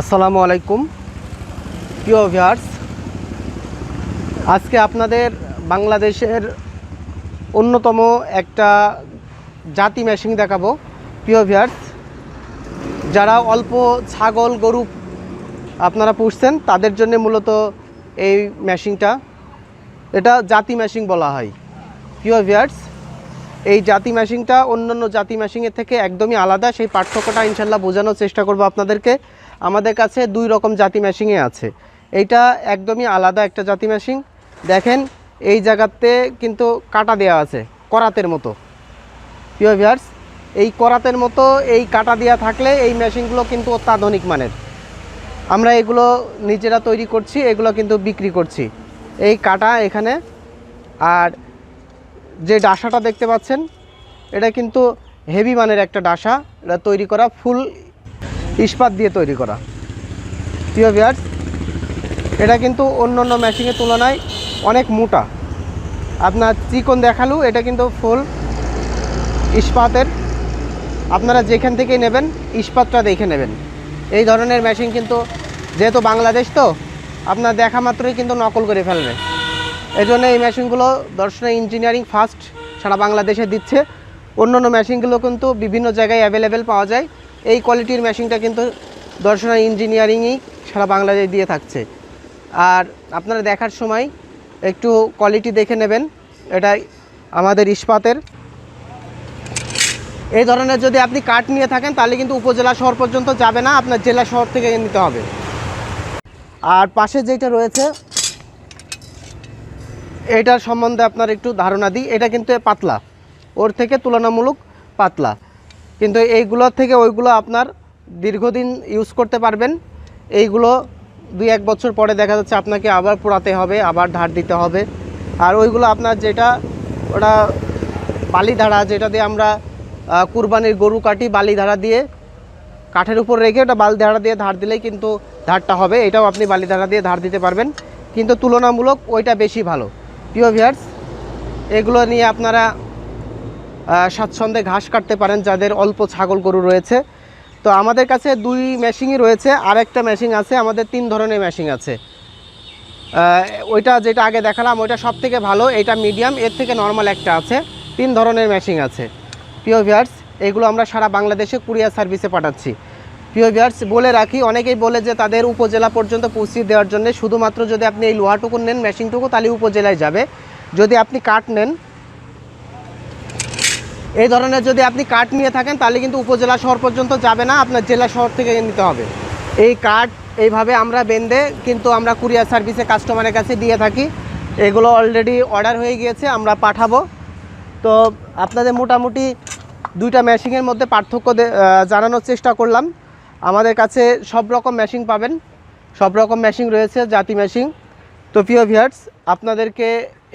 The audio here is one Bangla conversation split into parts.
আসসালামু আলাইকুম। প্রিয় ভিউয়ার্স আজকে আপনাদের বাংলাদেশের অন্যতম একটা জাতি মেশিন দেখাবো। প্রিয় ভিউয়ার্স যারা অল্প ছাগল, গরু আপনারা পুষছেন, তাদের জন্য মূলত এই মেশিনটা এটা জাতি মেশিন বলা হয়। প্রিয় ভিউয়ার্স এই জাতি ম্যাশিংটা অন্যান্য জাতি ম্যাশিংয়ের থেকে একদমই আলাদা। সেই পার্থক্যটা ইনশাল্লাহ বোঝানোর চেষ্টা করব আপনাদেরকে। আমাদের কাছে দুই রকম জাতি ম্যাশিংয়ে আছে। এইটা একদমই আলাদা একটা জাতি ম্যাশিং। দেখেন, এই জায়গাতে কিন্তু কাটা দেওয়া আছে, করাতের মতো। প্রিয় ভিউয়ার্স, এই করাতের মতো এই কাটা দেওয়া থাকলে এই মেশিনগুলো কিন্তু অত্যাধুনিক মানের। আমরা এগুলো নিজেরা তৈরি করছি, এগুলো কিন্তু বিক্রি করছি। এই কাটা এখানে, আর যে ডাসাটা দেখতে পাচ্ছেন, এটা কিন্তু হেভি মানের একটা ডাসা। এটা তৈরি করা ফুল ইস্পাত দিয়ে তৈরি করা। প্রিয় ভিয়ার্স এটা কিন্তু অন্য অন্য মেশিনের তুলনায় অনেক মোটা। আপনার চিকন দেখালু এটা কিন্তু ফুল ইস্পাতের। আপনারা যেখান থেকেই নেবেন, ইস্পাতটা দেখে নেবেন। এই ধরনের মেশিন কিন্তু যেহেতু বাংলাদেশ তো, আপনার দেখা মাত্রই কিন্তু নকল করে ফেলবে। এই জন্য এই মেশিনগুলো দর্শনা ইঞ্জিনিয়ারিং ফার্স্ট সারা বাংলাদেশে দিচ্ছে। অন্য অন্য মেশিনগুলো কিন্তু বিভিন্ন জায়গায় অ্যাভেলেবেল পাওয়া যায়। এই কোয়ালিটির মেশিনটা কিন্তু দর্শনা ইঞ্জিনিয়ারিংই সারা বাংলাদেশ দিয়ে থাকছে। আর আপনারা দেখার সময় একটু কোয়ালিটি দেখে নেবেন। এটা আমাদের ইস্পাতের। এই ধরনের যদি আপনি কাঠ নিয়ে থাকেন, তাহলে কিন্তু উপজেলা শহর পর্যন্ত যাবে না, আপনার জেলা শহর থেকে নিতে হবে। আর পাশে যেটা রয়েছে এটার সম্বন্ধে আপনার একটু ধারণা দিই। এটা কিন্তু পাতলা। ওর থেকে তুলনামূলক পাতলা। কিন্তু এইগুলোর থেকে ওইগুলো আপনার দীর্ঘদিন ইউজ করতে পারবেন। এইগুলো দুই এক বছর পরে দেখা যাচ্ছে আপনাকে আবার পোড়াতে হবে, আবার ধার দিতে হবে। আর ওইগুলো আপনার যেটা ওটা বালিধারা যেটা দিয়ে আমরা কুরবানির গরু কাটি বালিধারা দিয়ে, কাঠের উপর রেখে ওটা বালিধারা দিয়ে ধার দিলেই কিন্তু ধারটা হবে। এটাও আপনি বালিধারা দিয়ে ধার দিতে পারবেন। কিন্তু তুলনামূলক ওইটা বেশি ভালো। প্রিয় ভিয়ার্স এগুলো নিয়ে আপনারা স্বাচ্ছন্দ্যে ঘাস কাটতে পারেন যাদের অল্প ছাগল গরু রয়েছে। তো আমাদের কাছে দুই মেশিনই রয়েছে আর একটা মেশিন আছে, আমাদের তিন ধরনের মেশিন আছে। ওইটা যেটা আগে দেখালাম, ওইটা সব থেকে ভালো, এটা মিডিয়াম এর থেকে নর্মাল একটা আছে, তিন ধরনের মেশিন আছে। প্রিয় ভিয়ার্স এগুলো আমরা সারা বাংলাদেশে কুরিয়ার সার্ভিসে পাঠাচ্ছি। প্রিয় ভিয়ার্স বলে রাখি, অনেকেই বলে যে তাদের উপজেলা পর্যন্ত পৌঁছিয়ে দেওয়ার জন্য শুধুমাত্র যদি আপনি এই লোহাটুকু নেন, মেশিনটুকু, তাহলে উপজেলায় যাবে। যদি আপনি কাঠ নেন, এই ধরনের যদি আপনি কাঠ নিয়ে থাকেন, তাহলে কিন্তু উপজেলা শহর পর্যন্ত যাবে না, আপনার জেলা শহর থেকে নিতে হবে। এই কাঠ এইভাবে আমরা বেঁধে কিন্তু আমরা কুরিয়ার সার্ভিসে কাস্টমারের কাছে দিয়ে থাকি। এগুলো অলরেডি অর্ডার হয়ে গিয়েছে, আমরা পাঠাবো। তো আপনাদের মোটামুটি দুইটা মেশিনের মধ্যে পার্থক্য জানানোর চেষ্টা করলাম। আমাদের কাছে সব রকম মেশিন পাবেন। সব রকম মেশিন রয়েছে, জাতি মেশিন তো প্রিয় ভিয়ার্স আপনাদেরকে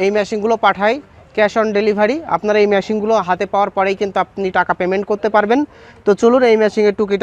এই মেশিনগুলো পাঠাই ক্যাশ অন ডেলিভারি আপনারা এই মেশিনগুলো হাতে পাওয়ার পরেই কিন্তু আপনি টাকা পেমেন্ট করতে পারবেন। তো চলুন এই মেশিনের টুকিটা